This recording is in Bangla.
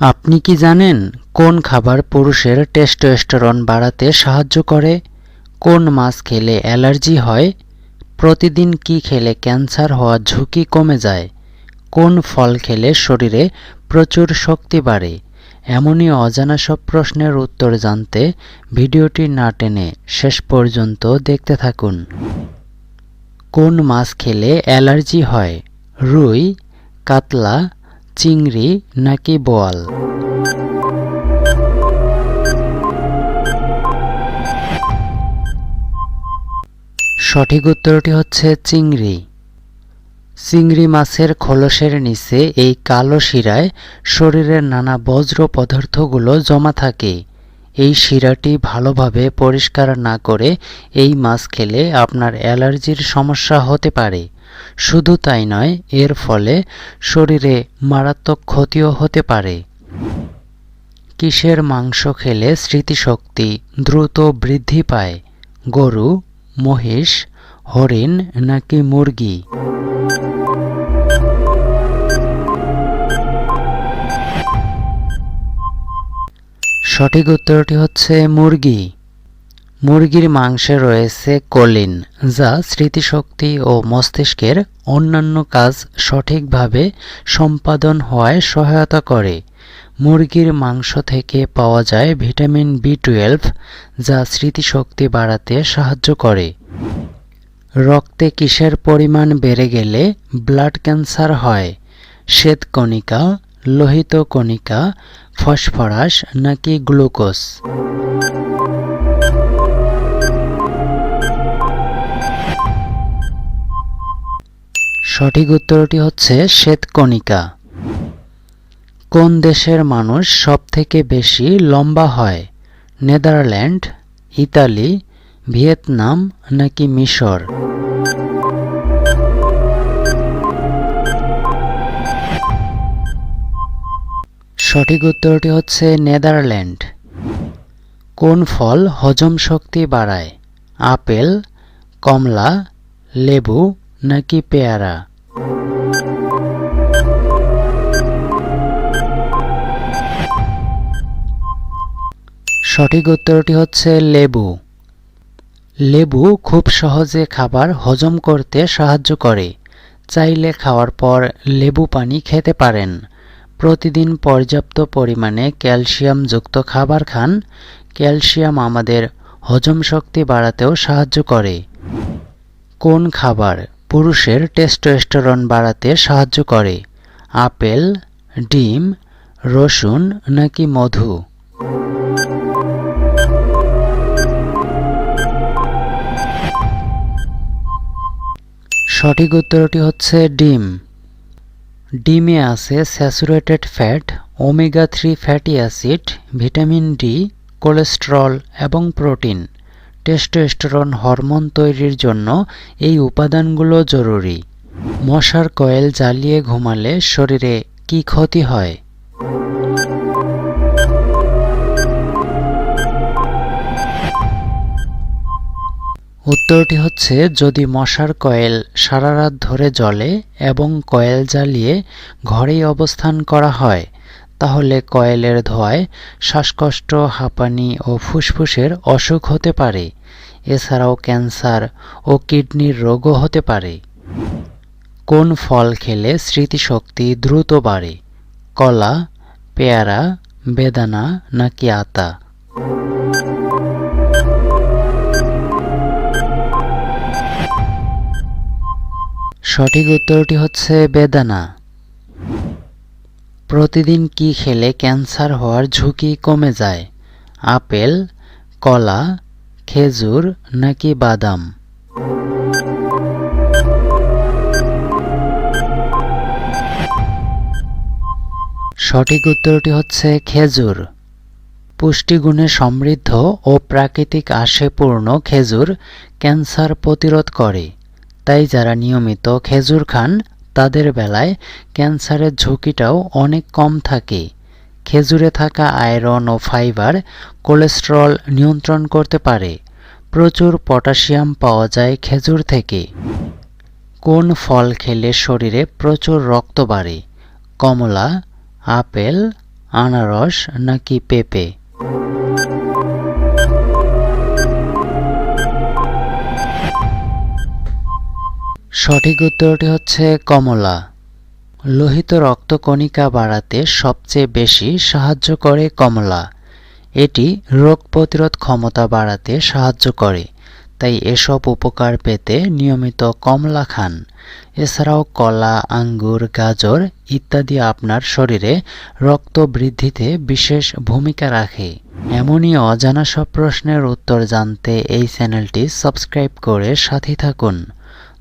আপনি কি জানেন কোন খাবার পুরুষের টেস্টোস্টেরন বাড়াতে সাহায্য করে? কোন মাছ খেলে অ্যালার্জি হয়? প্রতিদিন কি খেলে ক্যান্সার হওয়ার ঝুঁকি কমে যায়? কোন ফল খেলে শরীরে প্রচুর শক্তি বাড়ে? এমনই অজানা সব প্রশ্নের উত্তর জানতে ভিডিওটি না টেনে শেষ পর্যন্ত দেখতে থাকুন। কোন মাছ খেলে অ্যালার্জি হয়? রুই, কাতলা চিংড়ি নাকি বোয়াল? সঠিক উত্তরটি হচ্ছে চিংড়ি। চিংড়ি মাছের খোলসের নিচে এই কালো শিরায় শরীরের নানা বজ্র পদার্থগুলো জমা থাকে। এই শিরাটি ভালোভাবে পরিষ্কার না করে এই মাছ খেলে আপনার অ্যালার্জির সমস্যা হতে পারে। শুধু তাই নয়, এর ফলে শরীরে মারাত্মক ক্ষতিও হতে পারে। কিসের মাংস খেলে স্মৃতিশক্তি দ্রুত বৃদ্ধি পায়? গরু, মহিষ, হরিণ নাকি মুরগি? সঠিক উত্তরটি হচ্ছে মুরগি। মুরগির মাংসে রয়েছে কলিন, যা স্মৃতিশক্তি ও মস্তিষ্কের অন্যান্য কাজ সঠিকভাবে সম্পাদন হওয়ায় সহায়তা করে। মুরগির মাংস থেকে পাওয়া যায় ভিটামিন বি টুয়েলভ, যা স্মৃতিশক্তি বাড়াতে সাহায্য করে। রক্তে কিসের পরিমাণ বেড়ে গেলে ব্লাড ক্যান্সার হয়? শ্বেতকণিকা লোহিত কণিকা, ফসফরাস নাকি গ্লুকোজ? সঠিক উত্তরটি হচ্ছে শ্বেতকণিকা। কোন দেশের মানুষ সবথেকে বেশি লম্বা হয়? নেদারল্যান্ড, ইতালি, ভিয়েতনাম নাকি মিশর? সঠিক উত্তরটি হচ্ছে নেদারল্যান্ড। কোন ফল হজম শক্তি বাড়ায়? আপেল, কমলা, লেবু নাকি পেয়ারা? সঠিক উত্তরটি হচ্ছে লেবু। লেবু খুব সহজে খাবার হজম করতে সাহায্য করে। চাইলে খাওয়ার পর লেবু পানি খেতে পারেন। প্রতিদিন পর্যাপ্ত পরিমাণে ক্যালসিয়ামযুক্ত খাবার খান। ক্যালসিয়াম আমাদের হজম শক্তি বাড়াতেও সাহায্য করে। কোন খাবার? পুরুষের টেস্টোস্টেরন বাড়াতে সাহায্য করে। আপেল, ডিম, রসুন নাকি মধু? সঠিক উত্তরটি হচ্ছে ডিম। ডিমে আছে saturated fat omega three fatty acid vitamin D cholesterol এবং প্রোটিন টেস্টোস্টেরন হরমোন তৈরির জন্য এই উপাদানগুলো জরুরি। মশার কয়েল জ্বালিয়ে ঘুমালে শরীরে কি ক্ষতি হয়? উত্তরটি হচ্ছে, যদি মশার কয়েল সারা রাত ধরে জ্বলে এবং কয়েল জ্বালিয়ে ঘরেই অবস্থান করা হয় তাহলে কয়েলের ধোঁয়ায় শ্বাসকষ্ট, হাঁপানি ও ফুসফুসের অসুখ হতে পারে। এছাড়াও ক্যান্সার ও কিডনির রোগও হতে পারে। কোন ফল খেলে স্মৃতিশক্তি দ্রুত বাড়ে? কলা, পেয়ারা, বেদানা নাকি আতা? সঠিক উত্তরটি হচ্ছে বেদানা। প্রতিদিন কি খেলে ক্যান্সার হওয়ার ঝুঁকি কমে যায়? আপেল, কলা, খেজুর নাকি বাদাম? সঠিক উত্তরটি হচ্ছে খেজুর। পুষ্টিগুণে সমৃদ্ধ ও প্রাকৃতিক আশেপূর্ণ খেজুর ক্যান্সার প্রতিরোধ করে। তাই যারা নিয়মিত খেজুর খান তাদের বেলায় ক্যান্সারের ঝুঁকিটাও অনেক কম থাকে। খেজুরে থাকা আয়রন ও ফাইবার কোলেস্টেরল নিয়ন্ত্রণ করতে পারে। প্রচুর পটাশিয়াম পাওয়া যায় খেজুর থেকে। কোন ফল খেলে শরীরে প্রচুর রক্ত বাড়ে? কমলা, আপেল, আনারস নাকি পেঁপে? সঠিক উত্তরটি হচ্ছে কমলা। লোহিত রক্তকণিকা বাড়াতে সবচেয়ে বেশি সাহায্য করে কমলা। এটি রোগ প্রতিরোধ ক্ষমতা বাড়াতে সাহায্য করে, তাই এসব উপকার পেতে নিয়মিত কমলা খান। এছাড়াও কলা, আঙ্গুর, গাজর ইত্যাদি আপনার শরীরে রক্ত বৃদ্ধিতে বিশেষ ভূমিকা রাখে। এমনই অজানা সব প্রশ্নের উত্তর জানতে এই চ্যানেলটি সাবস্ক্রাইব করে সাথে থাকুন।